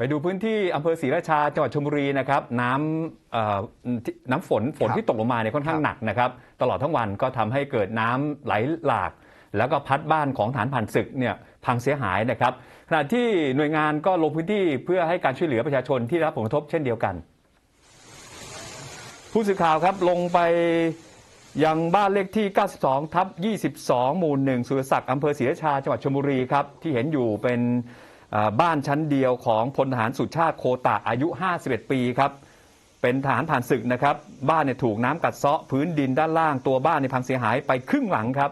ไปดูพื้นที่อำเภอศรีราชาจังหวัดชลบุรีนะครับน้ำเอ่อที่น้ำฝนฝนครับที่ตกลงมาเนี่ยค่อนข้างครับหนักนะครับตลอดทั้งวันก็ทำให้เกิดน้ำไหลหลาก แล้วก็พัดบ้านของฐานผ่านศึกเนี่ยพังเสียหายนะครับขณะที่หน่วยงานก็ลงพื้นที่เพื่อให้การช่วยเหลือประชาชนที่ได้รับผลกระทบเช่นเดียวกัน ผู้สื่อข่าวครับลงไปยังบ้านเลขที่ 92 ทับ 22 หมู่ 1 สุรศักดิ์อำเภอศรีราชา จังหวัดชลบุรีครับ ที่เห็นอยู่เป็นเอ่อ บ้านชั้นเดียวของพลทหารสุชาติโคตะอายุ 51 ปีครับ เป็นทหารผ่านศึกนะครับ บ้านเนี่ยถูกน้ำกัดเซาะพื้นดินด้านล่างตัวบ้านในพังเสียหายไปครึ่งหลังครับ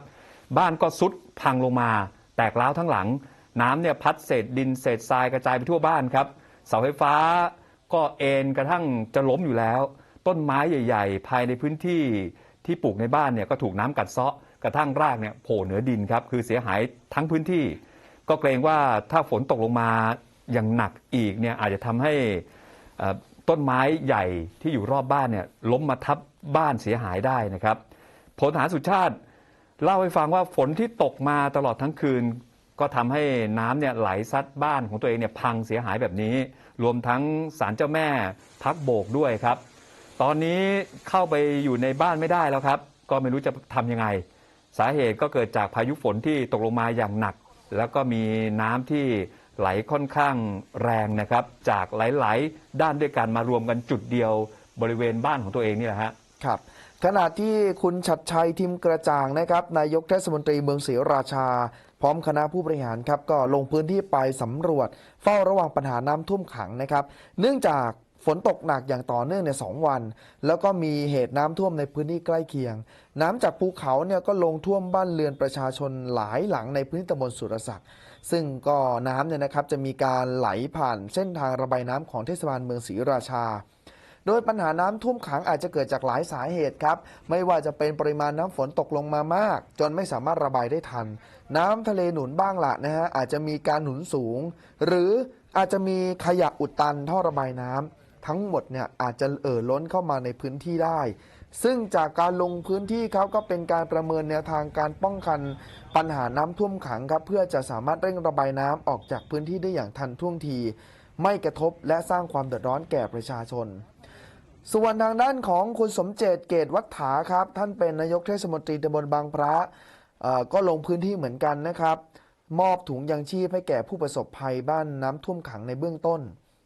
บ้านก็ซุดพังลงมา แตกร้าวทั้งหลัง น้ำเนี่ยพัดเศษดินเศษทรายกระจายไปทั่วบ้านครับ เสาไฟฟ้าก็เอ็นกระทั่งจะล้มอยู่แล้ว ต้นไม้ใหญ่ ๆ ภายในพื้นที่ที่ปลูกในบ้านเนี่ยก็ถูกน้ำกัดเซาะกระทั่งรากเนี่ยโผล่เหนือดินครับคือเสียหายทั้งพื้นที่ ก็เกรงว่าถ้าฝนตกลงมาอย่างหนักอีกเนี่ยอาจจะทำให้เอ่อต้นไม้ใหญ่ที่อยู่รอบบ้านเนี่ยล้มมาทับบ้านเสียหายได้นะครับพลทหารสุชาติเล่าให้ฟังว่าฝนที่ตกมาตลอดทั้งคืน ก็ทำให้น้ำเนี่ยไหลซัดบ้านของตัวเองเนี่ยพังเสียหายแบบนี้ รวมทั้งศาลเจ้าแม่พักโบกด้วยครับ ตอนนี้เข้าไปอยู่ในบ้านไม่ได้แล้วครับ ก็ไม่รู้จะทำยังไง สาเหตุก็เกิดจากพายุฝนที่ตกลงมาอย่างหนัก แล้วก็มีน้ำที่ไหลค่อนข้างแรงนะครับ จากหลาย ๆ ด้านด้วยกันมารวมกันจุดเดียวบริเวณบ้านของตัวเองนี่แหละฮะครับขณะที่คุณชัดชัยทิมกระจ่างนะครับนายกเทศมนตรีเมืองศรีราชา พร้อมคณะผู้บริหารครับก็ลงพื้นที่ไปสำรวจ เฝ้าระวังปัญหาน้ำท่วมขังนะครับ เนื่องจาก ฝนตกหนักอย่างต่อเนื่องในสองวัน แล้วก็มีเหตุน้ำท่วมในพื้นที่ใกล้เคียง น้ำจากภูเขาเนี่ยก็ลงท่วมบ้านเรือนประชาชนหลายหลังในพื้นที่ตำบลสุรศักดิ์ซึ่งก็น้ำเนี่ยนะครับจะมีการไหลผ่านเส้นทางระบายน้ำของเทศบาลเมืองศรีราชา โดยปัญหาน้ำท่วมขังอาจจะเกิดจากหลายสาเหตุครับ ไม่ว่าจะเป็นปริมาณน้ำฝนตกลงมามาก จนไม่สามารถระบายได้ทัน น้ำทะเลหนุนบ้างละนะฮะอาจจะมีการหนุนสูง หรืออาจจะมีขยะอุดตันท่อระบายน้ำ ทั้งหมดเนี่ยอาจจะเอ่อล้นเข้ามาในพื้นที่ได้ ซึ่งจากการลงพื้นที่เขาก็เป็นการประเมินแนวทางการป้องกันปัญหาน้ำท่วมขังครับเพื่อจะสามารถเร่งระบายน้ำออกจากพื้นที่ได้อย่างทันท่วงที ไม่กระทบและสร้างความเดือดร้อนแก่ประชาชนส่วนทางด้านของคุณสมเจตเกตวัฒถาครับ ท่านเป็นนายกเทศมนตรีตำบลบางพระก็ลงพื้นที่เหมือนกันนะครับ มอบถุงยังชีพให้แก่ผู้ประสบภัยบ้านน้ำท่วมขังในเบื้องต้น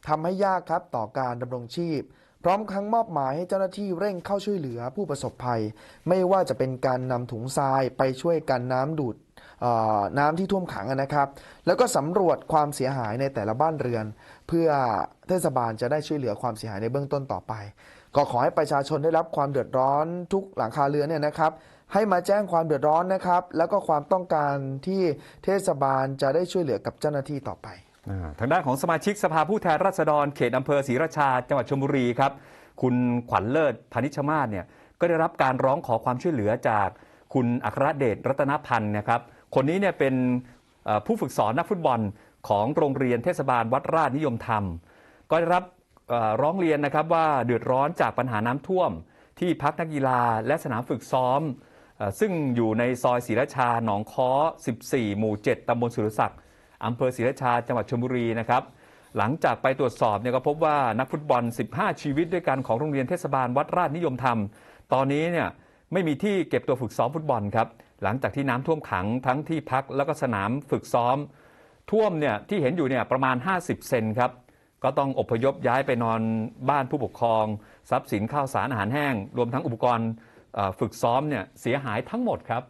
ทำให้ยากครับต่อการดำรงชีพ พร้อมครั้งมอบหมายให้เจ้าหน้าที่เร่งเข้าช่วยเหลือผู้ประสบภัย ไม่ว่าจะเป็นการนำถุงทรายไปช่วยกันน้ำดูดน้ำที่ท่วมขังนะครับ แล้วก็สำรวจความเสียหายในแต่ละบ้านเรือน เพื่อเทศบาลจะได้ช่วยเหลือความเสียหายในเบื้องต้นต่อไป ก็ขอให้ประชาชนได้รับความเดือดร้อนทุกหลังคาเรือนเนี่ยนะครับ ให้มาแจ้งความเดือดร้อนนะครับ แล้วก็ความต้องการที่เทศบาลจะได้ช่วยเหลือกับเจ้าหน้าที่ต่อไป ทางด้านของสมาชิกสภาผู้แทนราษฎรเขตอำเภอศรีราชาจังหวัดชลบุรีครับ คุณขวัญเลิศพานิชมาศเนี่ยก็ได้รับการร้องขอความช่วยเหลือจากคุณอัครเดชรัตนพันธ์นะครับ คนนี้เนี่ยเป็นผู้ฝึกสอนนักฟุตบอลของโรงเรียนเทศบาลวัดราชนิยมธรรม ก็ได้รับร้องเรียนนะครับว่าเดือดร้อนจากปัญหาน้ำท่วม ที่พักนักกีฬาและสนามฝึกซ้อม ซึ่งอยู่ในซอยศรีราชาหนองค้อ 14 หมู่ 7 ตำบลสุรศักดิ์ อำเภอศรีราชาจังหวัดชลบุรีนะครับหลังจากไปตรวจสอบเนี่ยก็พบว่านักฟุตบอล 15 ชีวิตด้วยกันของโรงเรียนเทศบาลวัดราชนิยมธรรม ตอนนี้เนี่ยไม่มีที่เก็บตัวฝึกซ้อมฟุตบอลครับหลังจากที่น้ำท่วมขังทั้งที่พักแล้วก็สนามฝึกซ้อม ท่วมเนี่ยที่เห็นอยู่เนี่ยประมาณ 50 เซนครับก็ต้องอพยพย้ายไปนอนบ้านผู้ปกครอง ทรัพย์สินข้าวสารอาหารแห้ง รวมทั้งอุปกรณ์ฝึกซ้อมเนี่ยเสียหายทั้งหมดครับ